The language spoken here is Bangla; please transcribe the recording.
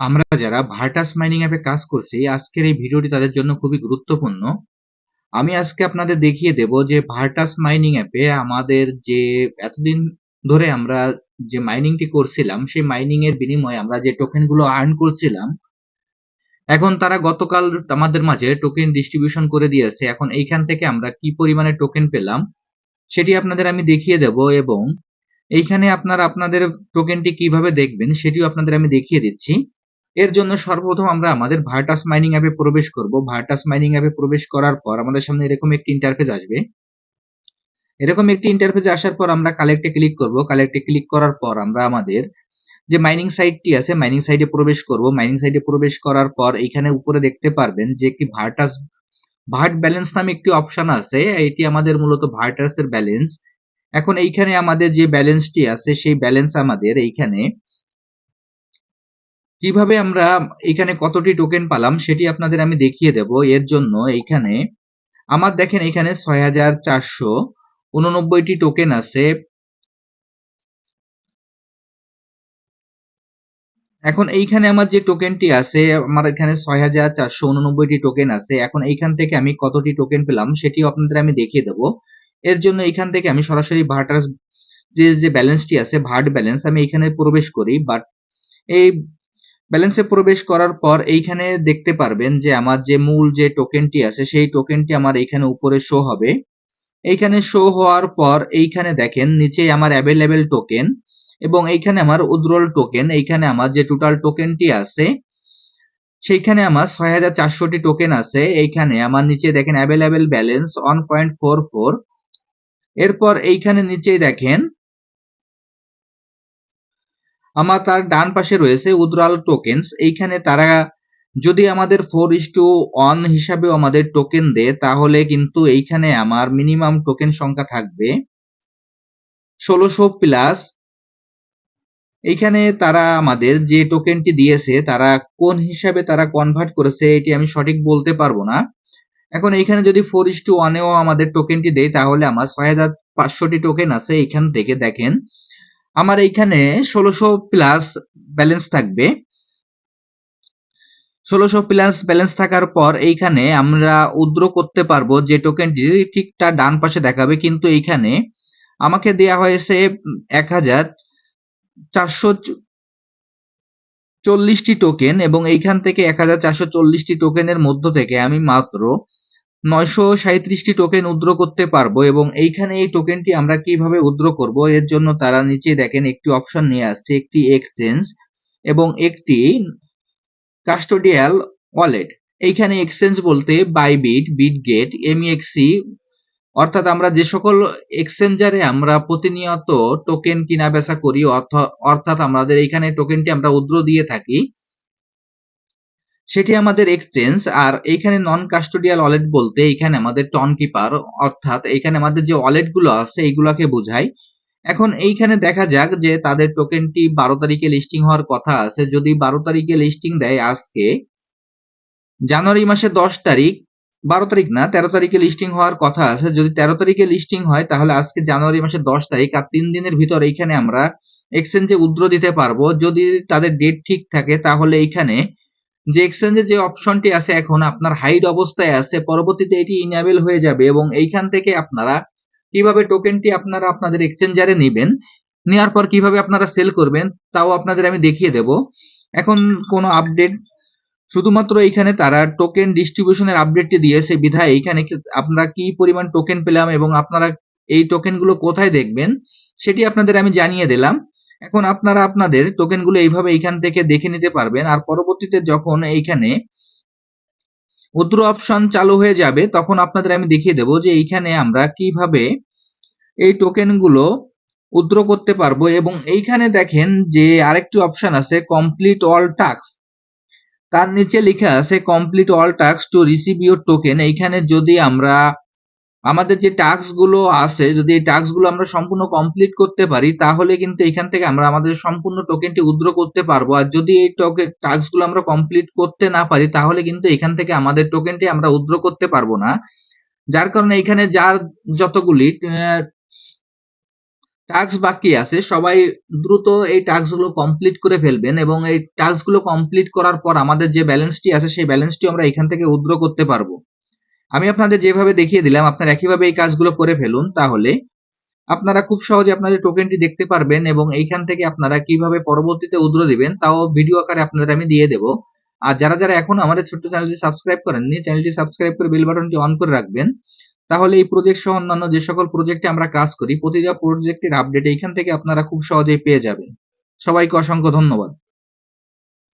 আমরা যারা ভার্টাস মাইনিং অ্যাপে কাজ করছি, আজকের এই ভিডিওটি তাদের জন্য খুবই গুরুত্বপূর্ণ। আমি আজকে আপনাদের দেখিয়ে দেব যে ভার্টাস মাইনিং অ্যাপে আমাদের যে এতদিন ধরে আমরা যে মাইনিংটি করছিলাম, সেই মাইনিং এর বিনিময়ে আমরা যে টোকেনগুলো আর্ন করছিলাম, এখন তারা গতকাল আমাদের মাঝে টোকেন ডিস্ট্রিবিউশন করে দিয়েছে। এখন এইখান থেকে আমরা কি পরিমাণে টোকেন পেলাম, সেটি আপনাদের আমি দেখিয়ে দেব এবং এইখানে আপনারা আপনাদের টোকেনটি কীভাবে দেখবেন, সেটিও আপনাদের আমি দেখিয়ে দিচ্ছি। এর জন্য সর্বপ্রথম আমরা আমাদের ভার্টাস মাইনিং অ্যাপে প্রবেশ করব। ভার্টাস মাইনিং অ্যাপে প্রবেশ করার পর আমাদের সামনে এরকম একটি ইন্টারফেস আসবে। এরকম একটি ইন্টারফেস আসার পর আমরা কালেক্টে ক্লিক করব। কালেক্টে ক্লিক করার পর আমরা আমাদের যে মাইনিং সাইটটি আছে মাইনিং সাইটে প্রবেশ করব। মাইনিং সাইটে প্রবেশ করার পর এখানে উপরে দেখতে পারবেন যে একটি ভার্টাস, ভার্ট ব্যালেন্স নামে একটি অপশন আছে। এটি আমাদের মূলত ভার্টাসের ব্যালেন্স এখন এইখানে আমাদের যে ব্যালেন্সটি আছে, সেই ব্যালেন্স আমাদের এইখানে কীভাবে আমরা এখানে কতটি টোকেন পালাম সেটি আপনাদের আমি দেখিয়ে দেব। এর জন্য এইখানে আমার দেখেন এখানে ছয় হাজার চারশো উননব্বইটি টোকেন আছে। এখন এইখানে আমার যে টোকেনটি আছে, আমার এখানে ছয় হাজার চারশো উননব্বইটি টোকেন আছে। এখন এইখান থেকে আমি কতটি টোকেন পেলাম সেটিও আপনাদের আমি দেখিয়ে দেব। এর জন্য এখান থেকে আমি সরাসরি ভার্টার যে যে ব্যালেন্সটি আছে ভার্ট ব্যালেন্স আমি এখানে প্রবেশ করি। বাট এই ব্যালেন্সে প্রবেশ করার পর এইখানে দেখতে পারবেন যে আমার যে মূল যে টোকেনটি আছে, সেই টোকেনটি আমার এইখানে উপরে শো হবে। এইখানে শো হওয়ার পর এইখানে দেখেন নিচে আমার অ্যাভেলেবেল টোকেন এবং এইখানে আমার উদ্রল টোকেন এইখানে আমার যে টোটাল টোকেনটি আছে, সেইখানে আমার ছয় হাজার চারশোটি টোকেন আছে। এইখানে আমার নিচে দেখেন available balance one point four four এরপর এইখানে নিচেই দেখেন আমার তার ডান পাশে রয়েছে উদ্রাল টোকেন্স এইখানে তারা যদি আমাদের ফোর ইস টু ওয়ান হিসাবেও আমাদের টোকেন দেয়, তাহলে কিন্তু এইখানে আমার মিনিমাম টোকেন সংখ্যা থাকবে ষোলোশো প্লাস এইখানে তারা আমাদের যে টোকেনটি দিয়েছে, তারা কোন হিসাবে তারা কনভার্ট করেছে, এটি আমি সঠিক বলতে পারব না। এখন এইখানে যদি ফোর ইস টু ওয়ানেও আমাদের টোকেনটি দেয়, তাহলে আমার ছয় হাজার পাঁচশোটি টোকেন আছে এইখান থেকে দেখেন। আমার এইখানে ষোলোশো প্লাস ব্যালেন্স থাকবে। ষোলোশো প্লাস ব্যালেন্স থাকার পর এইখানে আমরা উদ্র করতে পারব যে টোকেনটি ঠিক তার ডান পাশে দেখাবে, কিন্তু এইখানে আমাকে দেয়া হয়েছে এক হাজার চারশো চল্লিশটি টোকেন এবং এইখান থেকে এক হাজার চারশো চল্লিশটি টোকেনের মধ্য থেকে আমি মাত্র নয়শো সাঁত্রিশটি টোকেন উদ্র করতে পারব এবং এইখানে এই টোকেনটি আমরা কীভাবে উদ্র করব, এর জন্য তারা নিচে দেখেন একটি অপশন নিয়ে আসছে, একটি এক্সচেঞ্জ এবং একটি কাস্টোডিয়াল ওয়ালেট এইখানে এক্সচেঞ্জ বলতে বাইবিট বিটগেট এমইএক্সি অর্থাৎ আমরা যে সকল এক্সচেঞ্জারে আমরা প্রতিনিয়ত টোকেন কিনা বেচা করি অর্থাৎ আমাদের এইখানে টোকেনটি আমরা উদ্র দিয়ে থাকি সেটি আমাদের এক্সচেঞ্জ আর এইখানে নন কাস্টোডিয়াল ওয়ালেট বলতে এইখানে আমাদের টন কিপার অর্থাৎ এইখানে আমাদের যে ওয়ালেটগুলো আছে এইগুলাকে বোঝায়। এখন এইখানে দেখা যাক যে তাদের টোকেনটি বারো তারিখে লিস্টিং হওয়ার কথা আছে। যদি বারো তারিখে লিস্টিং দেয় আজকে, জানুয়ারি মাসের দশ তারিখ, বারো তারিখ না, তেরো তারিখে লিস্টিং হওয়ার কথা আছে। যদি তেরো তারিখে লিস্টিং হয়, তাহলে আজকে জানুয়ারি মাসের দশ তারিখ, আর তিন দিনের ভিতর এইখানে আমরা এক্সচেঞ্জে উদ্র দিতে পারব। যদি তাদের ডেট ঠিক থাকে, তাহলে এইখানে যে এক্সচেঞ্জে যে অপশনটি আছে এখন আপনার হাইড অবস্থায় আছে, পরবর্তীতে এটি ইনেবল হয়ে যাবে এবং এইখান থেকে আপনারা কীভাবে টোকেনটি আপনারা আপনাদের এক্সচেঞ্জারে নেবেন নেওয়ার পর কীভাবে আপনারা সেল করবেন, তাও আপনাদের আমি দেখিয়ে দেব। এখন কোনো আপডেট শুধুমাত্র এইখানে তারা টোকেন ডিস্ট্রিবিউশনের আপডেটটি দিয়েছে, বিধায় এইখানে আপনারা কি পরিমাণ টোকেন পেলাম এবং আপনারা এই টোকেনগুলো কোথায় দেখবেন, সেটি আপনাদের আমি জানিয়ে দিলাম। এখন আপনারা আপনাদের টোকেনগুলো এইভাবে এইখান থেকে দেখে নিতে পারবেন। আর পরবর্তীতে যখন এইখানে উদ্র অপশন চালু হয়ে যাবে, তখন আপনাদের আমি দেখিয়ে দেব যে এইখানে আমরা কীভাবে এই টোকেনগুলো উদ্র করতে পারব। এবং এইখানে দেখেন যে আরেকটি অপশন আছে কমপ্লিট অল টাস্ক তার নিচে লেখা আছে complete all task to receive your token এইখানে যদি আমরা আমাদের যে টাস্কগুলো আছে, যদি এই টাস্কগুলো আমরা সম্পূর্ণ কমপ্লিট করতে পারি, তাহলে কিন্তু এখান থেকে আমরা আমাদের সম্পূর্ণ টোকেনটি উদ্র করতে পারব। আর যদি এই টোকেন টাস্কগুলো আমরা কমপ্লিট করতে না পারি, তাহলে কিন্তু এখান থেকে আমাদের টোকেনটি আমরা উদ্র করতে পারব না। যার কারণে এখানে যার যতগুলি টাস্ক বাকি আছে, সবাই দ্রুত এই টাস্কগুলো কমপ্লিট করে ফেলবেন এবং এই টাস্কগুলো কমপ্লিট করার পর আমাদের যে ব্যালেন্সটি আছে, সেই ব্যালেন্সটি আমরা এখান থেকে উইথড্র করতে পারব। আমি আপনাদের যেভাবে দেখিয়ে দিলাম, আপনারা একইভাবে এই কাজগুলো করে ফেলুন, তাহলে আপনারা খুব সহজে আপনাদের টোকেনটি দেখতে পারবেন এবং এইখান থেকে আপনারা কীভাবে পরবর্তীতে উদ্র দিবেন, তাও ভিডিও আকারে আপনাদের আমি দিয়ে দেব। আর যারা যারা এখন আমাদের ছোট্ট চ্যানেলটি সাবস্ক্রাইব করেননি চ্যানেলটি সাবস্ক্রাইব করে বেল বাটনটি অন করে রাখবেন। তাহলে এই প্রজেক্ট সহ অন্যান্য যে সকল প্রজেক্টে আমরা কাজ করি, প্রতিটা প্রজেক্টের আপডেট এইখান থেকে আপনারা খুব সহজেই পেয়ে যাবেন। সবাইকে অসংখ্য ধন্যবাদ।